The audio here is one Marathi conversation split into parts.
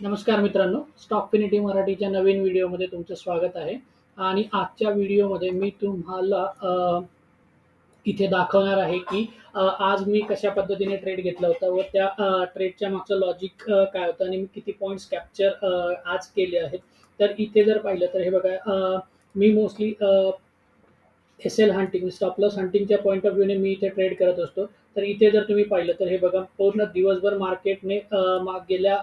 नमस्कार मित्रांनो स्टॉक फिनिटी मराठीच्या नवीन व्हिडिओमध्ये तुमचं स्वागत आहे. आणि आजच्या व्हिडिओमध्ये मी तुम्हाला इथे दाखवणार आहे की आज मी कशा पद्धतीने ट्रेड घेतला होता व त्या ट्रेडच्या मागचं लॉजिक काय होतं आणि मी किती पॉईंट्स कॅप्चर आज केले आहेत. तर इथे जर पाहिलं तर हे बघा मी mostly S L hunting stop loss हंटिंगच्या point of व्ह्यूने मी इथे ट्रेड करत असतो. तर इथे जर तुम्ही पाहिलं तर हे बघा पूर्ण दिवसभर मार्केटने माग गेल्या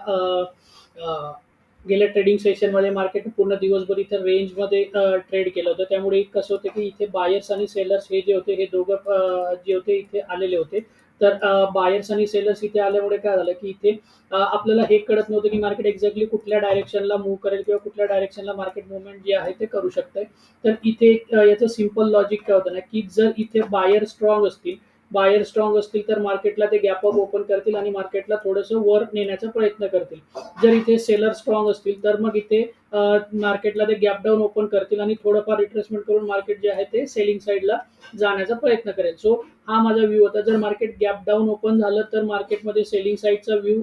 गेल्या ट्रेडिंग सेशनमध्ये मार्केट पूर्ण दिवसभर इथे रेंजमध्ये ट्रेड केलं होतं. त्यामुळे कसं होतं की इथे बायर्स आणि सेलर्स हे जे होते हे दोघं जे होते इथे आलेले होते. तर बायर्स आणि सेलर्स इथे आल्यामुळे काय झालं की इथे आपल्याला हे कळत नव्हतं की मार्केट एक्झॅक्टली कुठल्या डायरेक्शनला मूव्ह करेल किंवा कुठल्या डायरेक्शनला मार्केट मुवमेंट जे आहे ते करू शकतंय. तर इथे याचं सिंपल लॉजिक काय होतं ना की जर इथे बायर स्ट्रॉंग असतील बायर स्ट्रॉंग असतील तर मार्केटला ते गॅप अप ओपन करतील आणि मार्केटला थोडंसं वर नेण्याचा प्रयत्न करतील. जर इथे सेलर स्ट्रॉंग असतील तर मग इथे मार्केटला ते गॅप डाऊन ओपन करतील आणि थोडंफार रिट्रेसमेंट करून मार्केट जे आहे ते सेलिंग साईडला जाण्याचा प्रयत्न करेल. सो हा माझा व्ह्यू होता. जर मार्केट गॅप डाऊन ओपन झालं तर मार्केटमध्ये सेलिंग साईडचा व्ह्यू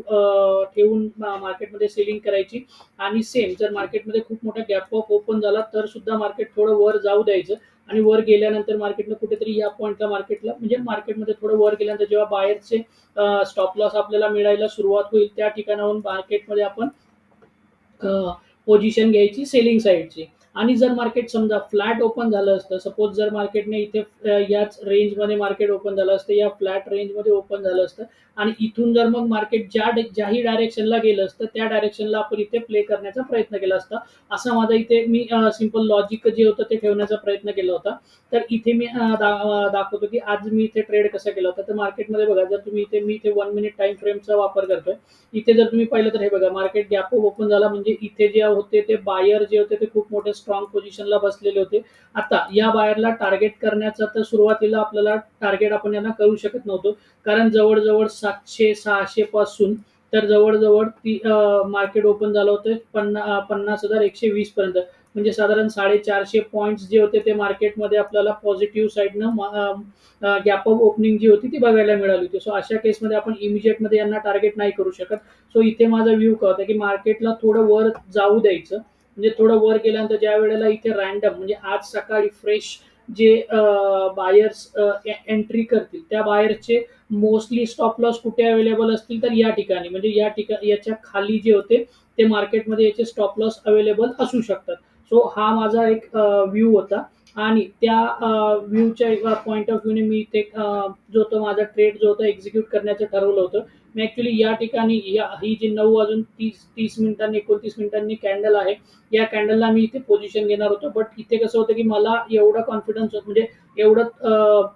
ठेवून मार्केटमध्ये सेलिंग करायची. आणि सेम जर मार्केटमध्ये खूप मोठा गॅप अप ओपन झाला तर सुद्धा मार्केट थोडं वर जाऊ द्यायचं. आणि वर गेल्यानंतर मार्केटला कुठेतरी या पॉईंटला मार्केटला म्हणजे मार्केटमध्ये थोडं वर गेल्यानंतर जेव्हा बाहेरचे स्टॉप लॉस आपल्याला मिळायला सुरुवात होईल त्या ठिकाणाहून मार्केटमध्ये आपण पोझिशन घ्यायची सेलिंग साईडची आणि जर मार्केट समजा फ्लॅट ओपन झालं असतं सपोज जर मार्केटने इथे याच रेंजमध्ये मार्केट ओपन झालं असतं या फ्लॅट रेंजमध्ये ओपन झालं असतं आणि इथून जर मग मार्केट ज्या ज्याही डायरेक्शनला गेलं असतं त्या डायरेक्शनला आपण इथे प्ले करण्याचा प्रयत्न केला असता. असं माझा इथे मी सिंपल लॉजिक जे होतं ते ठेवण्याचा प्रयत्न केला होता. तर इथे मी दाखवतो की आज मी इथे ट्रेड कसा केला होता. तर मार्केटमध्ये बघा जर तुम्ही इथे मी इथे वन मिनिट टाइम फ्रेमचा वापर करतोय. इथे जर तुम्ही पाहिलं तर हे बघा मार्केट गॅप ओपन झाला म्हणजे इथे जे होते ते बायर जे होते ते खूप मोठे स्ट्रॉंग पोझिशनला बसलेले होते. आता या बायरला टार्गेट करण्याचा तर सुरुवातीला आपल्याला टार्गेट आपण यांना करू शकत नव्हतो. कारण जवळजवळ सातशे सहाशे पासून तर जवळजवळ ती मार्केट ओपन झालं होतं पन्ना पन्नास हजार एकशे वीस पर्यंत. म्हणजे साधारण साडेचारशे पॉईंट्स जे होते ते मार्केटमध्ये आपल्याला पॉझिटिव्ह साईडनं गॅप ऑफ ओपनिंग जी होती ती बघायला मिळाली होती. सो अशा केसमध्ये आपण इमिजिएटमध्ये यांना टार्गेट नाही करू शकत. सो इथे माझा व्ह्यू काय होता की मार्केटला थोडं वर जाऊ द्यायचं. म्हणजे थोडं वर गेल्यानंतर ज्या वेळेला इथे रँडम म्हणजे आज सकाळी फ्रेश जे बायर्स एंट्री करतील त्या बायरचे मोस्टली स्टॉप लॉस कुठे अवेलेबल असतील तर या ठिकाणी. म्हणजे या ठिकाणी याच्या खाली जे होते ते मार्केटमध्ये याचे स्टॉप लॉस अवेलेबल असू शकतात. सो हा माझा एक व्ह्यू होता. आणि त्या व्ह्यूच्या पॉईंट ऑफ व्ह्यूने मी इथे जो तो माझा ट्रेड जो होता एक्झिक्यूट करण्याचं ठरवलं होतं. मी ऍक्च्युली या ठिकाणी या ही जी नऊ वाजून तीस तीस मिनिटांनी एकोणतीस मिनिटांनी कॅन्डल आहे या कॅन्डलला मी इथे पोझिशन घेणार होतो. बट इथे कसं होतं की मला एवढा कॉन्फिडन्स म्हणजे एवढं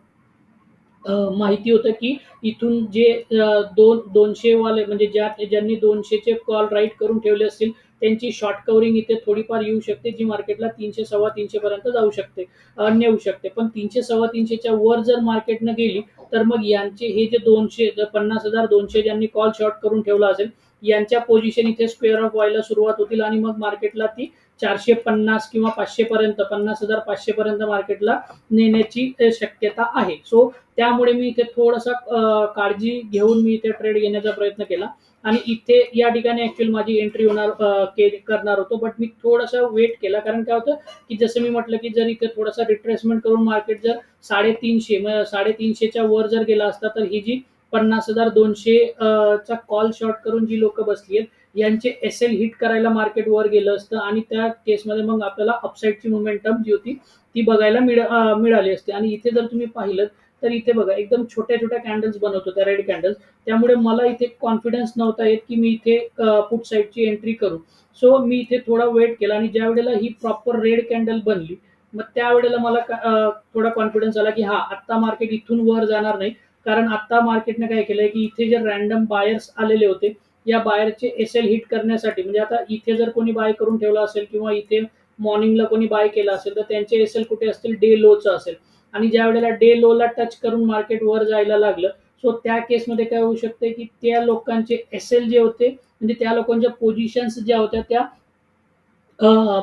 माहिती होतं की इथून जे दोन दोनशे वाले म्हणजे ज्या ज्यांनी दोनशेचे कॉल राईट करून ठेवले असतील त्यांची शॉर्ट कव्हरिंग इथे थोडीफार येऊ शकते जी मार्केटला तीनशे सव्वा तीनशे पर्यंत जाऊ शकते नेऊ शकते. पण तीनशे सव्वा तीनशेच्या वर जर मार्केटनं गेली तर मग यांचे हे जे दोनशे जर पन्नास हजार दोनशे ज्यांनी कॉल शॉर्ट करून ठेवला असेल यांच्या पोझिशन इथे स्क्वेअर ऑफ व्हायला सुरुवात होतील आणि मग मार्केटला ती चारशे पन्नास किंवा पाचशे पर्यंत पन्नास हजार पाचशे पर्यंत मार्केटला नेण्याची शक्यता आहे. सो त्यामुळे मी इथे थोडासा काळजी घेऊन मी इथे ट्रेड घेण्याचा प्रयत्न केला. आणि इथे या ठिकाणी ऍक्च्युअली माझी एंट्री होणार करणार होतो. बट मी थोडासा वेट केला. कारण काय होतं की जसं मी म्हटलं की जर इथे थोडासा रिट्रेसमेंट करून मार्केट जर साडेतीनशे म्हणजे साडेतीनशेच्या वर जर गेला असता तर ही जी पन्नास हजार दोनशे चा कॉल शॉर्ट करून जी लोक बसली आहेत यांचे एस एल हिट करायला मार्केट वर गेलं असतं आणि त्या केसमध्ये मग आपल्याला अपसाईडची मोमेंटम जी होती ती बघायला मिळा मिळाली असते. आणि इथे जर तुम्ही पाहिलं तर इथे बघा एकदम छोट्या छोट्या कॅन्डल्स बनवत होत्या रेड कॅन्डल्स त्यामुळे मला इथे कॉन्फिडन्स नव्हता येत की मी इथे पुट साईडची एंट्री करू. सो मी इथे थोडा वेट केला आणि ज्या वेळेला ही प्रॉपर रेड कॅन्डल बनली मग त्यावेळेला मला थोडा कॉन्फिडन्स आला की हा आत्ता मार्केट इथून वर जाणार नाही. कारण आत्ता मार्केटने काय केलंय की इथे जे रॅन्डम बायर्स आलेले होते या बायरचे एस एल हिट करण्यासाठी म्हणजे आता इथे जर कोणी बाय करून ठेवला असेल किंवा इथे मॉर्निंगला कोणी बाय केला असेल तर त्यांचे एस एल कुठे असतील? डे लोचं असेल. आणि ज्या वेळेला डे लोला टच करून मार्केट वर जायला लागलं सो त्या केसमध्ये काय होऊ शकते की त्या लोकांचे एस एल जे होते म्हणजे त्या लोकांच्या पोझिशन्स ज्या होत्या त्या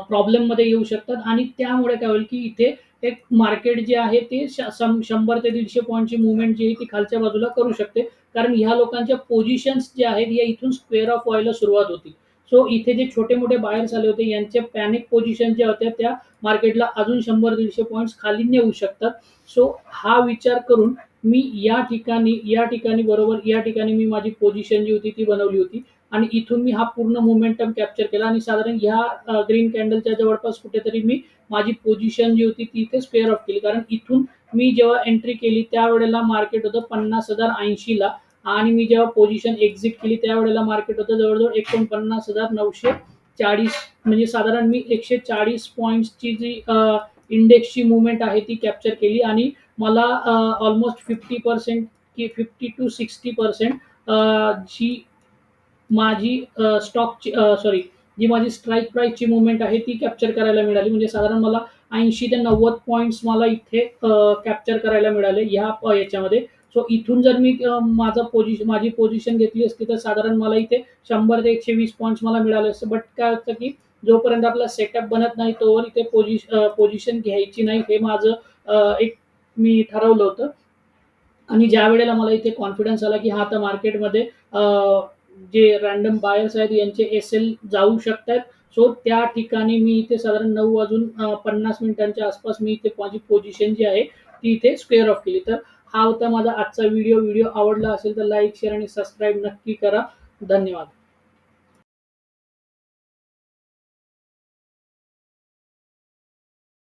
प्रॉब्लेममध्ये येऊ शकतात. आणि त्यामुळे काय होईल की इथे एक मार्केट जे आहे ते शंभर ते दीडशे पॉईंटची मुवमेंट जी आहे ती खालच्या बाजूला करू शकते. कारण ह्या लोकांच्या पोझिशन्स ज्या आहेत या इथून स्क्वेअर ऑफ व्हायला सुरुवात होती. सो इथे जे छोटे मोठे बायर्स आले होते यांचे पॅनिक पोझिशन ज्या होत्या त्या मार्केटला अजून शंभर दीडशे पॉईंट्स खाली नेऊ शकतात. सो हा विचार करून मी या ठिकाणी या ठिकाणी बरोबर या ठिकाणी मी माझी पोझिशन जी होती ती बनवली होती. आणि इथून मी हा पूर्ण मोमेंटम कॅप्चर केला. आणि साधारण ह्या ग्रीन कॅन्डलच्या जवळपास कुठेतरी मी माझी पोझिशन जी होती ती इथे स्पेअर ऑफ केली. कारण इथून मी जेव्हा एंट्री केली त्यावेळेला मार्केट होतं पन्नास हजार ऐंशीला आणि मी जेव्हा पोझिशन एक्झिट केली त्यावेळेला मार्केट होतं जवळजवळ एकोणपन्नास हजार नऊशे चाळीस. म्हणजे साधारण मी एकशे चाळीस पॉईंट्सची जी इंडेक्सची मुवमेंट आहे ती कॅप्चर केली. आणि मला ऑलमोस्ट फिफ्टी पर्सेंट की फिफ्टी टू सिक्स्टी पर्सेंट जी माझी स्टॉकची सॉरी जी माझी स्ट्राईक प्राईसची मुवमेंट आहे ती कॅप्चर करायला मिळाली. म्हणजे साधारण मला ऐंशी ते नव्वद पॉईंट्स मला इथे कॅप्चर करायला मिळाले ह्या याच्यामध्ये. सो इथून जर मी माझं पोझिशन माझी पोझिशन घेतली असती तर साधारण मला इथे शंभर ते एकशे वीस पॉईंट्स मला मिळाले असते. बट काय होतं की जोपर्यंत आपला सेटअप बनत नाही तोवर इथे पोझिश पोझिशन घ्यायची नाही हे माझं एक मी ठरवलं होतं. आणि ज्या वेळेला मला इथे कॉन्फिडन्स आला की हा आता मार्केटमध्ये जे रॅन्डम बायर्स आहेत यांचे एस एल जाऊ शकतात सो त्या ठिकाणी मी इथे साधारण नऊ वाजून पन्नास मिनिटांच्या आसपास मी इथे माझी पोझिशन जी आहे ती इथे स्क्वेअर ऑफ केली. तर हा होता माझा आजचा व्हिडिओ व्हिडिओ आवडला असेल तर लाईक शेअर आणि सबस्क्राईब नक्की करा. धन्यवाद.